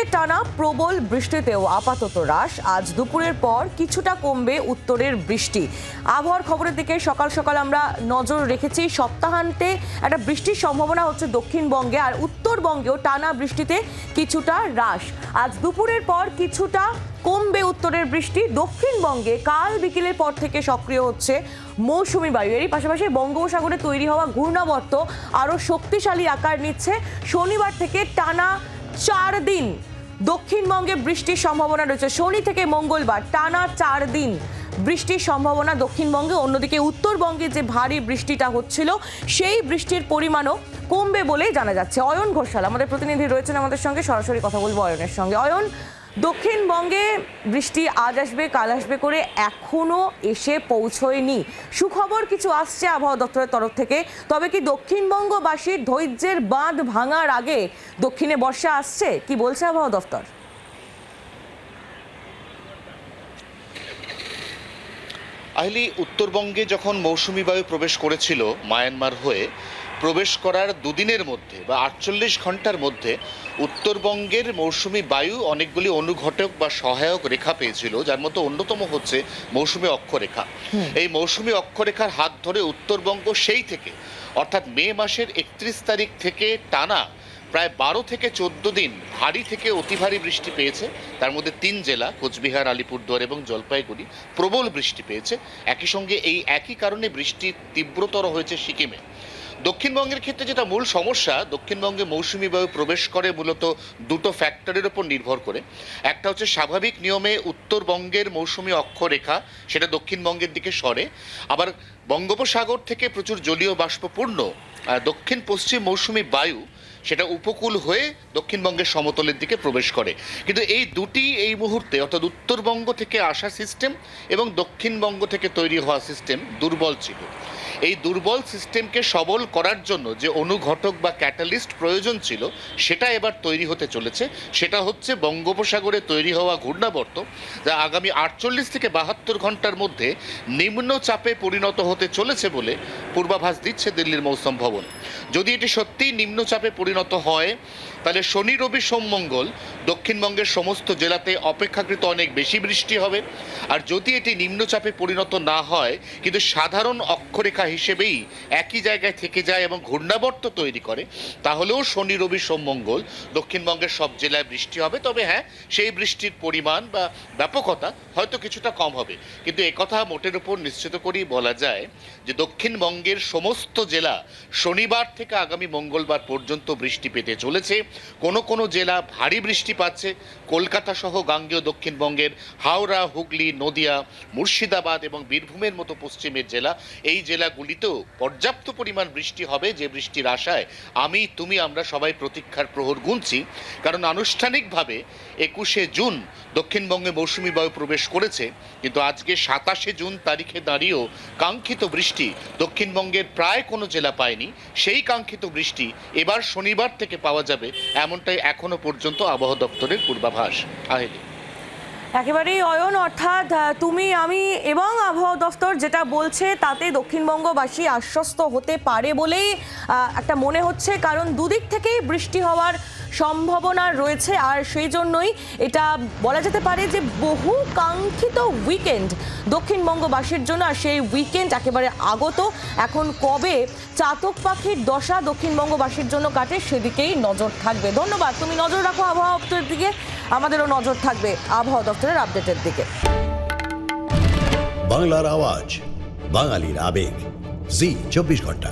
উত্তরে টানা প্রবল বৃষ্টিতেও আপাতত হ্রাস। আজ দুপুরের পর কিছুটা কমবে উত্তরের বৃষ্টি। আবহাওয়ার খবরের দিকে সকাল সকাল আমরা নজর রেখেছি। সপ্তাহান্তে একটা বৃষ্টির সম্ভাবনা হচ্ছে দক্ষিণবঙ্গে আর উত্তরবঙ্গেও টানা বৃষ্টিতে কিছুটা হ্রাস। আজ দুপুরের পর কিছুটা কমবে উত্তরের বৃষ্টি। দক্ষিণবঙ্গে কাল বিকেলের পর থেকে সক্রিয় হচ্ছে মৌসুমি বায়ু। এরই পাশাপাশি বঙ্গোপসাগরে তৈরি হওয়া ঘূর্ণাবর্ত আরও শক্তিশালী আকার নিচ্ছে। শনিবার থেকে টানা চার দিন দক্ষিণবঙ্গে বৃষ্টির সম্ভাবনা রয়েছে। শনি থেকে মঙ্গলবার টানা চার দিন বৃষ্টির সম্ভাবনা দক্ষিণবঙ্গে, অন্যদিকে উত্তরবঙ্গে যে ভারী বৃষ্টিটা হচ্ছিল, সেই বৃষ্টির পরিমাণও কমবে বলেই জানা যাচ্ছে। অয়ন ঘোষাল, আমাদের প্রতিনিধি রয়েছেন আমাদের সঙ্গে, সরাসরি কথা বলব অয়নের সঙ্গে। অয়ন দক্ষিণবঙ্গে বৃষ্টি আজ আসবে, কাল আসবে করে এখনও এসে পৌঁছয়নি। সুখবর কিছু আসছে আবহাওয়া দপ্তরের তরফ থেকে। তবে কি দক্ষিণবঙ্গবাসীর ধৈর্যের বাঁধ ভাঙার আগে দক্ষিণে বর্ষা আসছে? কি বলছে আবহাওয়া দপ্তর? আহলি, উত্তরবঙ্গে যখন মৌসুমি বায়ু প্রবেশ করেছিল মায়ানমার হয়ে প্রবেশ করার দুদিনের মধ্যে বা আটচল্লিশ ঘণ্টার মধ্যে উত্তরবঙ্গের মৌসুমি বায়ু অনেকগুলি অনুঘটক বা সহায়ক রেখা পেয়েছিল যার মধ্যে অন্যতম হচ্ছে মৌসুমি অক্ষরেখা। এই মৌসুমি অক্ষরেখার হাত ধরে উত্তরবঙ্গ সেই থেকে অর্থাৎ মে মাসের একত্রিশ তারিখ থেকে টানা প্রায় বারো থেকে চোদ্দ দিন ভারী থেকে অতি ভারী বৃষ্টি পেয়েছে। তার মধ্যে তিন জেলা কোচবিহার আলিপুরদুয়ার এবং জলপাইগুড়ি প্রবল বৃষ্টি পেয়েছে। একই সঙ্গে এই একই কারণে বৃষ্টি তীব্রতর হয়েছে সিকিমে। দক্ষিণবঙ্গের ক্ষেত্রে যেটা মূল সমস্যা, দক্ষিণবঙ্গে মৌসুমি বায়ু প্রবেশ করে মূলত দুটো ফ্যাক্টরের উপর নির্ভর করে। একটা হচ্ছে স্বাভাবিক নিয়মে উত্তরবঙ্গের মৌসুমি অক্ষরেখা, সেটা দক্ষিণবঙ্গের দিকে সরে। আবার বঙ্গোপসাগর থেকে প্রচুর জলীয় বাষ্পপূর্ণ দক্ষিণ পশ্চিম মৌসুমি বায়ু, সেটা উপকূল হয়ে দক্ষিণবঙ্গের সমতলের দিকে প্রবেশ করে। কিন্তু এই দুটি এই মুহূর্তে, অর্থাৎ উত্তরবঙ্গ থেকে আসা সিস্টেম এবং দক্ষিণবঙ্গ থেকে তৈরি হওয়া সিস্টেম দুর্বল ছিল। এই দুর্বল সিস্টেমকে সবল করার জন্য যে অনুঘটক বা ক্যাটালিস্ট প্রয়োজন ছিল, সেটা এবার তৈরি হতে চলেছে। সেটা হচ্ছে বঙ্গোপসাগরে তৈরি হওয়া ঘূর্ণাবর্ত, যা আগামী আটচল্লিশ থেকে বাহাত্তর ঘণ্টার মধ্যে নিম্নচাপে পরিণত হতে চলেছে বলে পূর্বাভাস দিচ্ছে দিল্লির মৌসুম ভবন। যদি এটি সত্যিই নিম্নচাপে পরিণত হয় তাহলে শনি, রবি, সোম, মঙ্গল দক্ষিণবঙ্গের সমস্ত জেলাতে অপেক্ষাকৃত অনেক বেশি বৃষ্টি হবে। আর যদি এটি নিম্নচাপে পরিণত না হয়, কিন্তু সাধারণ অক্ষরেখা হিসেবেই একই জায়গায় থেকে যায় এবং ঘূর্ণাবর্ত তৈরি করে, তাহলেও শনি, রবি, সোম, মঙ্গল দক্ষিণবঙ্গের সব জেলায় বৃষ্টি হবে। তবে হ্যাঁ সেই বৃষ্টির পরিমাণ বা ব্যাপকতা হয়তো কিছুটা কম হবে। কিন্তু একথা মোটের উপর নিশ্চিত করেই বলা যায় যে দক্ষিণবঙ্গের সমস্ত জেলা শনিবার থেকে আগামী মঙ্গলবার পর্যন্ত বৃষ্টি পেতে চলেছে। কোনো কোনো জেলা ভারী বৃষ্টি পাচ্ছে। কলকাতা সহ গাঙ্গেয় দক্ষিণবঙ্গের হাওড়া, হুগলি, নদিয়া, মুর্শিদাবাদ এবং বীরভূমের মতো পশ্চিমের জেলা, এই জেলাগুলিতেও পর্যাপ্ত পরিমাণ বৃষ্টি হবে যে বৃষ্টির আশায় আমি, তুমি, আমরা সবাই প্রতীক্ষার প্রহর গুনছি। কারণ আনুষ্ঠানিকভাবে একুশে জুন দক্ষিণবঙ্গে মৌসুমি বায়ু প্রবেশ করেছে, কিন্তু আজকে সাতাশে জুন তারিখে দাঁড়িয়েও কাঙ্ক্ষিত বৃষ্টি দক্ষিণবঙ্গের প্রায় কোনো জেলা পায়নি। সেই কাঙ্ক্ষিত বৃষ্টি এবার শনিবার থেকে পাওয়া যাবে এমনটাই এখনও পর্যন্ত আবহাওয়া দপ্তরের পূর্বাভাস। আহেলি একেবারেই অয়ন, অর্থাৎ তুমি, আমি এবং আবহাওয়া দফতর যেটা বলছে তাতে দক্ষিণবঙ্গবাসী আশ্বস্ত হতে পারে বলেই একটা মনে হচ্ছে। কারণ দুদিক থেকেই বৃষ্টি হওয়ার সম্ভাবনা রয়েছে আর সেই জন্যই এটা বলা যেতে পারে যে বহু কাঙ্ক্ষিত উইকেন্ড দক্ষিণবঙ্গবাসীর জন্য। আর সেই উইকেন্ড একেবারে আগত। এখন কবে চাতক পাখির দশা দক্ষিণবঙ্গবাসীর জন্য কাটে সেদিকেই নজর থাকবে। ধন্যবাদ। তুমি নজর রাখো আবহাওয়া দপ্তরের দিকে। আমাদেরও নজর থাকবে আবহাওয়া দপ্তরের আপডেটের দিকে। বাংলার আওয়াজ বাঙালির আবেগ। জি চব্বিশ ঘণ্টা।